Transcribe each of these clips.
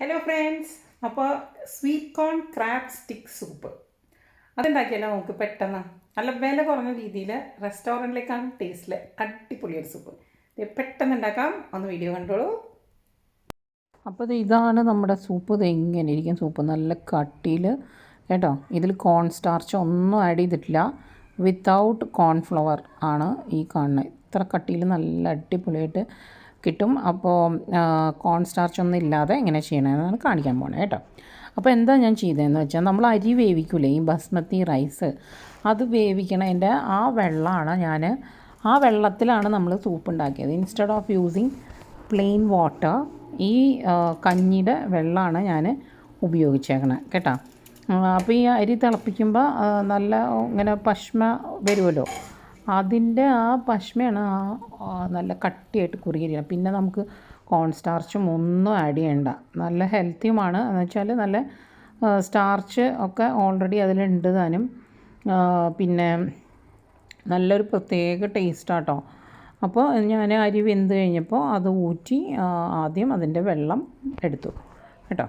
Hello friends അപ്പോൾ sweet corn crab stick soup അതുണ്ടാക്കിയാലോ നമുക്ക് പെട്ടെന്ന് നല്ല വില കുറഞ്ഞ രീതിയിൽ റെസ്റ്റോറന്റിലേക്കാണ് ടേസ്റ്റിൽ അടിപൊളിയൊരു സൂപ്പ് പെട്ടെന്ന് ഉണ്ടാക്കാം. ഒന്ന് വീഡിയോ കണ്ടോളൂ. അപ്പോൾ ഇത് ഇതാണ് നമ്മുടെ സൂപ്പ് ഇത് എങ്ങനെ ഇരിക്കും സൂപ്പ് നല്ല കട്ടിയിൽ കേട്ടോ. ഇതിൽ കോൺ സ്റ്റാർച്ച് ഒന്നും ആഡ് ചെയ്തിട്ടില്ല. വിത്തൗട്ട് കോൺഫ്ലവർ ആണ് ഈ കാണുന്നത് ഇത്ര കട്ടിയിൽ നല്ല അടിപൊളിയായിട്ട് കിട്ടും. അപ്പോൾ കോൺ സ്റ്റാർച്ച് ഒന്നും ഇല്ലാതെ എങ്ങനെ ചെയ്യണമെന്നാണ് കാണിക്കാൻ പോണേ കേട്ടോ. അപ്പോൾ എന്താ ഞാൻ ചെയ്തതെന്ന് വെച്ചാൽ നമ്മൾ അരി വേവിക്കൂലേ ഈ ബസ്മതി റൈസ്. അത് വേവിക്കണതിന്റെ ആ വെള്ളമാണ് ഞാൻ ആ വെള്ളത്തിലാണ് നമ്മൾ സൂപ്പ് ഉണ്ടാക്കിയത്. Instead of using plain water ഈ കഞ്ഞിയുടെ വെള്ളമാണ് ഞാൻ ഉപയോഗിച്ചേക്കണത് കേട്ടോ. അപ്പോൾ ഈ അരി തിളപ്പിക്കുമ്പോൾ നല്ല ഇങ്ങനെ പശ്മ വരുമല്ലോ അതിന്റെ ആ പശ്മയാണ് ആ നല്ല കട്ടിയായിട്ട് കുറുകിയിരിക്കുന്നത്. പിന്നെ നമുക്ക് കോൺ സ്റ്റാർച്ചും ഒന്നും ആഡ് ചെയ്യണ്ട. നല്ല ഹെൽത്തിയുമാണ്. എന്ന് വെച്ചാൽ നല്ല സ്റ്റാർച്ച് ഒക്കെ ഓൾറെഡി അതിലുണ്ട് താനും. പിന്നെ നല്ലൊരു പ്രത്യേക ടേസ്റ്റാട്ടോ അപ്പോൾ ഞാൻ അരി വെന്ത് കഴിഞ്ഞപ്പോൾ അത് ഊറ്റി ആദ്യം അതിന്റെ വെള്ളം എടുത്തു. കേട്ടോ?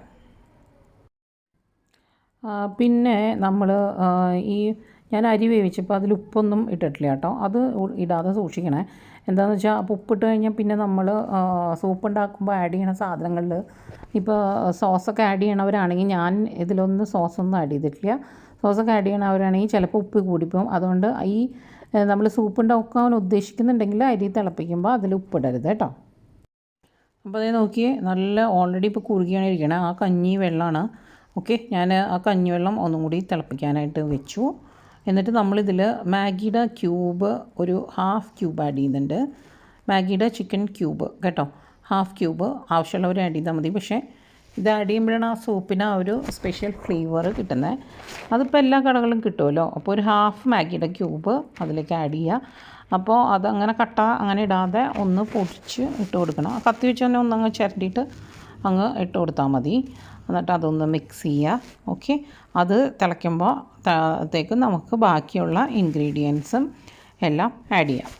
പിന്നെ നമ്മൾ ഈ ഞാൻ അരി വേവിച്ചപ്പോൾ അതിൽ ഉപ്പൊന്നും ഇട്ടിട്ടില്ല കേട്ടോ. അത് ഇടാതെ സൂക്ഷിക്കണേ. എന്താണെന്ന് വെച്ചാൽ അപ്പോൾ ഉപ്പിട്ട് കഴിഞ്ഞാൽ പിന്നെ നമ്മൾ സൂപ്പ് ഉണ്ടാക്കുമ്പോൾ ആഡ് ചെയ്യണ സാധനങ്ങളിൽ ഇപ്പോൾ സോസൊക്കെ ആഡ് ചെയ്യണവരാണെങ്കിൽ ഞാൻ ഇതിലൊന്നും സോസൊന്നും ആഡ് ചെയ്തിട്ടില്ല. സോസൊക്കെ ആഡ് ചെയ്യണവരാണെങ്കിൽ ചിലപ്പോൾ ഉപ്പ് കൂടിപ്പോവും. അതുകൊണ്ട് ഈ നമ്മൾ സൂപ്പ് ഉണ്ടാക്കാൻ ഉദ്ദേശിക്കുന്നുണ്ടെങ്കിൽ അരി തിളപ്പിക്കുമ്പോൾ അതിൽ ഉപ്പിടരുത് കേട്ടോ. അപ്പോൾ അതേ നോക്കിയേ നല്ല ഓൾറെഡി ഇപ്പോൾ കുറുകിയാണ് ഇരിക്കണേ. ആ കഞ്ഞി വെള്ളമാണ്. ഓക്കെ ഞാൻ ആ കഞ്ഞിവെള്ളം ഒന്നും കൂടി തിളപ്പിക്കാനായിട്ട് വെച്ചു. എന്നിട്ട് നമ്മളിതിൽ മാഗിയുടെ ക്യൂബ് ഒരു ഹാഫ് ക്യൂബ് ആഡ് ചെയ്യുന്നുണ്ട്. മാഗിയുടെ ചിക്കൻ ക്യൂബ് കേട്ടോ. ഹാഫ് ക്യൂബ് ആവശ്യമുള്ളവർ ആഡ് ചെയ്താൽ മതി. പക്ഷേ ഇത് ആഡ് ചെയ്യുമ്പോഴാണ് ആ സൂപ്പിന് ആ ഒരു സ്പെഷ്യൽ ഫ്ലേവർ കിട്ടുന്നത്. അതിപ്പോൾ എല്ലാ കടകളിലും കിട്ടുമല്ലോ. അപ്പോൾ ഒരു ഹാഫ് മാഗിയുടെ ക്യൂബ് അതിലേക്ക് ആഡ് ചെയ്യുക. അപ്പോൾ അതങ്ങനെ കട്ട അങ്ങനെ ഇടാതെ ഒന്ന് പൊടിച്ച് ഇട്ട് കൊടുക്കണം. കത്തി വെച്ച് തന്നെ ഒന്നങ്ങ് ചിരണ്ടിയിട്ട് അങ്ങ് ഇട്ട് കൊടുത്താൽ മതി. എന്നിട്ട് അതൊന്ന് മിക്സ് ചെയ്യുക ഓക്കെ അത് തിളയ്ക്കുമ്പോൾ ത്തേക്ക് നമുക്ക് ബാക്കിയുള്ള ഇൻഗ്രീഡിയൻസും എല്ലാം ആഡ് ചെയ്യാം.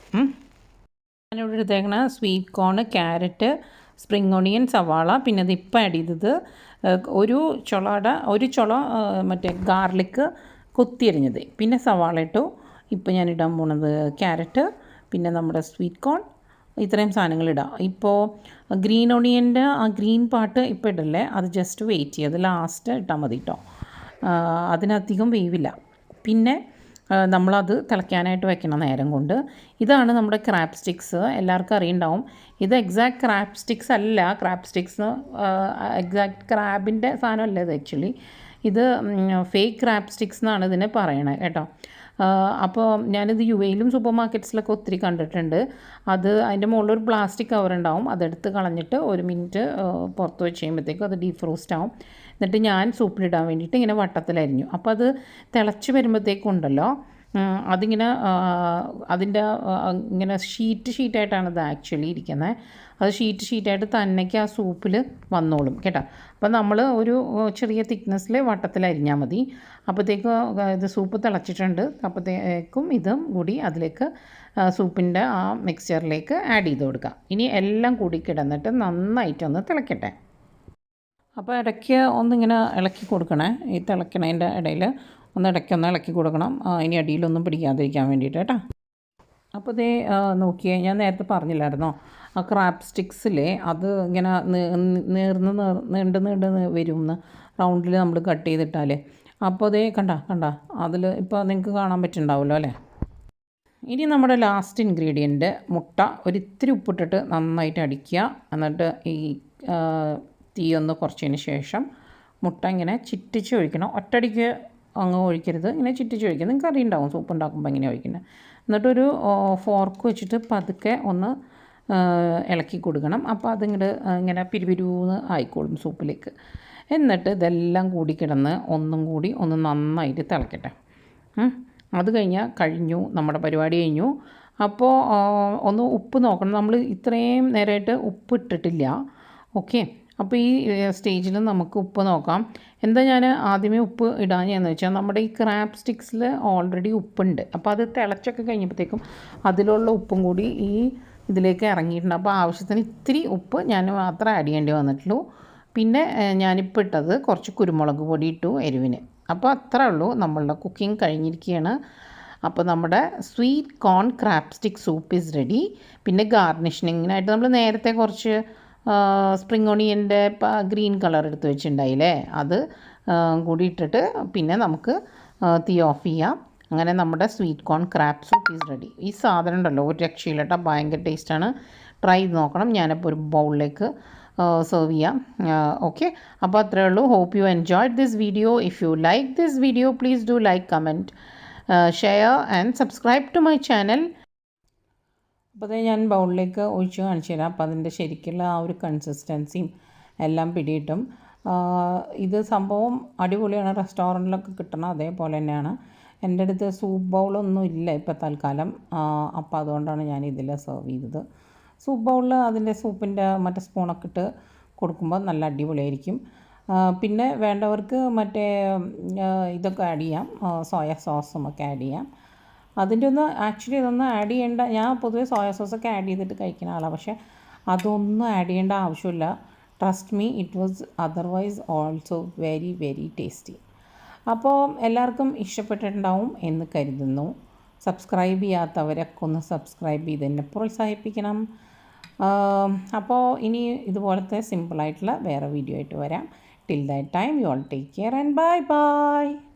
ഞാനിവിടെ എടുത്തേക്കണ sweet corn carrot spring onion സവാള. പിന്നെ അത് ഇപ്പം ആഡ് ചെയ്തത് ഒരു ചുളയുടെ ഒരു ചുള മറ്റേ ഗാർലിക്ക് കൊത്തിയരിഞ്ഞത് പിന്നെ സവാള ഇട്ടു. ഇപ്പം ഞാൻ ഇടാൻ പോണത് ക്യാരറ്റ് പിന്നെ നമ്മുടെ സ്വീറ്റ് കോൺ ഇത്രയും സാധനങ്ങൾ ഇടാം. ഇപ്പോൾ ഗ്രീൻ ഒണിയന്റെ ആ ഗ്രീൻ പാട്ട് ഇപ്പോൾ ഇടല്ലേ? അത് ജസ്റ്റ് വെയിറ്റ് ചെയ്യുക അത് ലാസ്റ്റ് ഇട്ടാൽ മതി കേട്ടോ അതിനധികം വേവില്ല. പിന്നെ നമ്മളത് തിളയ്ക്കാനായിട്ട് വെക്കണം നേരം കൊണ്ട്. ഇതാണ് നമ്മുടെ ക്രാപ്പ് സ്റ്റിക്സ് എല്ലാവർക്കും അറിയുണ്ടാവും. ഇത് എക്സാക്ട് ക്രാപ്പ് സ്റ്റിക്സ് അല്ല. ക്രാപ്പ് സ്റ്റിക്സ് എക്സാക്ട് ക്രാബിന്റെ സാധനമല്ല ഇത് ആക്ച്വലി ഇത് ഫേക്ക് ക്രാപ്പ് സ്റ്റിക്സ് എന്നാണ് ഇതിനെ പറയണത് കേട്ടോ. അപ്പോൾ ഞാനിത് യു എയിലും സൂപ്പർ മാർക്കറ്റ്സിലൊക്കെ ഒത്തിരി കണ്ടിട്ടുണ്ട്. അത് അതിന്റെ മുകളിൽ ഒരു പ്ലാസ്റ്റിക് കവർ ഉണ്ടാവും. അതെടുത്ത് കളഞ്ഞിട്ട് ഒരു മിനിറ്റ് പുറത്ത് വെച്ച് കഴിയുമ്പോഴത്തേക്കും അത് ഡീഫ്രോസ്റ്റ് ആവും. എന്നിട്ട് ഞാൻ സൂപ്പിലിടാൻ വേണ്ടിയിട്ട് ഇങ്ങനെ വട്ടത്തിലരിഞ്ഞു. അപ്പോൾ അത് തിളച്ച് വരുമ്പോഴത്തേക്കും ഉണ്ടല്ലോ അതിങ്ങനെ അതിന്റെ ഇങ്ങനെ ഷീറ്റ് ഷീറ്റായിട്ടാണ് ഇത് ആക്ച്വലി ഇരിക്കുന്നത്. അത് ഷീറ്റ് ഷീറ്റായിട്ട് തന്നേക്ക് ആ സൂപ്പിൽ വന്നോളും കേട്ടോ. അപ്പോൾ നമ്മൾ ഒരു ചെറിയ തിക്നെസ്സിൽ വട്ടത്തിൽ അരിഞ്ഞാൽ മതി. അപ്പോഴത്തേക്ക് ഇത് സൂപ്പ് തിളച്ചിട്ടുണ്ട്. അപ്പോഴത്തേക്കും ഇതും കൂടി അതിലേക്ക് സൂപ്പിന്റെ ആ മിക്സ്ചറിലേക്ക് ആഡ് ചെയ്ത് കൊടുക്കുക ഇനി എല്ലാം കൂടി കിടന്നിട്ട് നന്നായിട്ടൊന്ന് തിളക്കട്ടെ. അപ്പോൾ ഇടയ്ക്ക് ഒന്നിങ്ങനെ ഇളക്കി കൊടുക്കണേ ഈ തിളക്കണതിന്റെ ഇടയിൽ ഒന്ന് ഇടയ്ക്ക് ഒന്ന് ഇളക്കി കൊടുക്കണം. ഇനി അടിയിലൊന്നും പിടിക്കാതിരിക്കാൻ വേണ്ടിയിട്ട് കേട്ടോ. അപ്പോൾ ഇതേ നോക്കിയേ ഞാൻ നേരത്തെ പറഞ്ഞില്ലായിരുന്നോ? ആ ക്രാപ്പ് സ്റ്റിക്സിലെ അത് ഇങ്ങനെ നേർന്ന് നീർന്ന് നീർ- നീണ്ട് നീണ്ട് വരും റൗണ്ടിൽ നമ്മൾ കട്ട് ചെയ്തിട്ടാൽ അപ്പോൾ അതേ കണ്ട കണ്ട അതിൽ ഇപ്പോൾ നിങ്ങൾക്ക് കാണാൻ പറ്റുന്നുണ്ടാവുമല്ലോ അല്ലേ? ഇനി നമ്മുടെ ലാസ്റ്റ് ഇൻഗ്രീഡിയന്റ് മുട്ട. ഒരിത്തിരി ഉപ്പിട്ടിട്ട് നന്നായിട്ട് അടിക്കുക. എന്നിട്ട് ഈ തീയൊന്ന് ഒന്ന് കുറച്ചതിന് ശേഷം മുട്ട ഇങ്ങനെ ചിറ്റിച്ച് ഒഴിക്കണം. ഒറ്റടിക്ക് അങ്ങ് ഒഴിക്കരുത്. ഇങ്ങനെ ചുറ്റിച്ച് ഒഴിക്കുക നിങ്ങൾക്ക് അറിയുണ്ടാവും. സൂപ്പ് ഉണ്ടാക്കുമ്പോൾ ഇങ്ങനെ ഒഴിക്കുന്നത് എന്നിട്ടൊരു ഫോർക്ക് വെച്ചിട്ട് പതുക്കെ ഒന്ന് ഇളക്കി കൊടുക്കണം. അപ്പോൾ അതിങ്ങോട്ട് ഇങ്ങനെ പിരിപിരൂന്ന് ആയിക്കോളും സൂപ്പിലേക്ക്. എന്നിട്ട് ഇതെല്ലാം കൂടി കിടന്ന് ഒന്നും കൂടി ഒന്ന് നന്നായിട്ട് തിളക്കട്ടെ. അത് കഴിഞ്ഞാൽ കഴിഞ്ഞു. നമ്മുടെ പരിപാടി കഴിഞ്ഞു. അപ്പോൾ ഒന്ന് ഉപ്പ് നോക്കണം. നമ്മൾ ഇത്രയും നേരമായിട്ട് ഉപ്പ് ഇട്ടിട്ടില്ല. ഓക്കെ? അപ്പോൾ ഈ സ്റ്റേജിൽ നമുക്ക് ഉപ്പ് നോക്കാം. എന്താ ഞാൻ ആദ്യമേ ഉപ്പ് ഇടാഞ്ഞെന്ന് വെച്ചാൽ നമ്മുടെ ഈ ക്രാബ് സ്റ്റിക്സിൽ ഓൾറെഡി ഉപ്പുണ്ട്. അപ്പോൾ അത് തിളച്ചൊക്കെ കഴിഞ്ഞപ്പോഴത്തേക്കും അതിലുള്ള ഉപ്പും കൂടി ഈ ഇതിലേക്ക് ഇറങ്ങിയിട്ടുണ്ട്. അപ്പോൾ ആവശ്യത്തിന് ഇത്തിരി ഉപ്പ് ഞാൻ മാത്രം ആഡ് ചെയ്യേണ്ടി വന്നിട്ടുള്ളൂ. പിന്നെ ഞാനിപ്പോൾ ഇട്ടത് കുറച്ച് കുരുമുളക് പൊടി ഇട്ടു എരിവിന്. അപ്പോൾ അത്രേ ഉള്ളൂ നമ്മളുടെ കുക്കിംഗ് കഴിഞ്ഞിരിക്കുകയാണ് അപ്പോൾ നമ്മുടെ sweet corn crab stick soup is ready പിന്നെ ഗാർണിഷിങ്ങിനായിട്ട് നമ്മൾ നേരത്തെ കുറച്ച് സ്പ്രിംഗ് ഓണിയന്റെ ഗ്രീൻ കളർ എടുത്ത് വെച്ചിട്ടുണ്ടായില്ലേ? അത് കൂടി ഇട്ടിട്ട് പിന്നെ നമുക്ക് തീ ഓഫ് ചെയ്യാം. അങ്ങനെ നമ്മുടെ sweet corn crab soup is ready ഈ സാധനം ഉണ്ടല്ലോ ഒരു രക്ഷയില്ല ഭയങ്കര ടേസ്റ്റാണ് ട്രൈ ചെയ്ത് നോക്കണം. ഞാനിപ്പോൾ ഒരു ബൗളിലേക്ക് സെർവ് ചെയ്യാം. ഓക്കെ അപ്പോൾ അത്രേ ഉള്ളൂ. Hope you enjoyed this video if you like this video please do like comment share and subscribe to my channel അപ്പോൾ അത് ഞാൻ ബൗളിലേക്ക് ഒഴിച്ച് കാണിച്ചു തരാം. അപ്പോൾ അതിന്റെ ശരിക്കുള്ള ആ ഒരു കൺസിസ്റ്റൻസിയും എല്ലാം പിടിയിട്ടും. ഇത് സംഭവം അടിപൊളിയാണ്. റെസ്റ്റോറന്റിലൊക്കെ കിട്ടണം അതേപോലെ തന്നെയാണ്. എന്റെ അടുത്ത് സൂപ്പ് ബൗളൊന്നും ഇല്ല ഇപ്പോൾ തൽക്കാലം. അപ്പോൾ അതുകൊണ്ടാണ് ഞാൻ ഇതിൽ സെർവ് ചെയ്തത്. സൂപ്പ് ബൗളിൽ അതിന്റെ സൂപ്പിന്റെ മറ്റേ സ്പൂണൊക്കെ ഇട്ട് കൊടുക്കുമ്പോൾ നല്ല അടിപൊളിയായിരിക്കും. പിന്നെ വേണ്ടവർക്ക് മറ്റേ ഇതൊക്കെ ആഡ് ചെയ്യാം. സോയ സോസും ഒക്കെ ആഡ് ചെയ്യാം. അതിന്റെ ഒന്ന് ആക്ച്വലി ഇതൊന്നും ആഡ് ചെയ്യേണ്ട. ഞാൻ പൊതുവേ സോയ സോസൊക്കെ ആഡ് ചെയ്തിട്ട് കഴിക്കുന്ന ആളാണ് പക്ഷേ അതൊന്നും ആഡ് ചെയ്യേണ്ട ആവശ്യമില്ല. Trust me it was otherwise also very very tasty അപ്പോൾ എല്ലാവർക്കും ഇഷ്ടപ്പെട്ടിട്ടുണ്ടാവും എന്ന് കരുതുന്നു. സബ്സ്ക്രൈബ് ചെയ്യാത്തവരൊക്കെ ഒന്ന് സബ്സ്ക്രൈബ് ചെയ്ത് എന്നെ പ്രോത്സാഹിപ്പിക്കണം. അപ്പോൾ ഇനി ഇതുപോലത്തെ സിമ്പിളായിട്ടുള്ള വേറെ വീഡിയോ ആയിട്ട് വരാം. Till that time you all take care and bye bye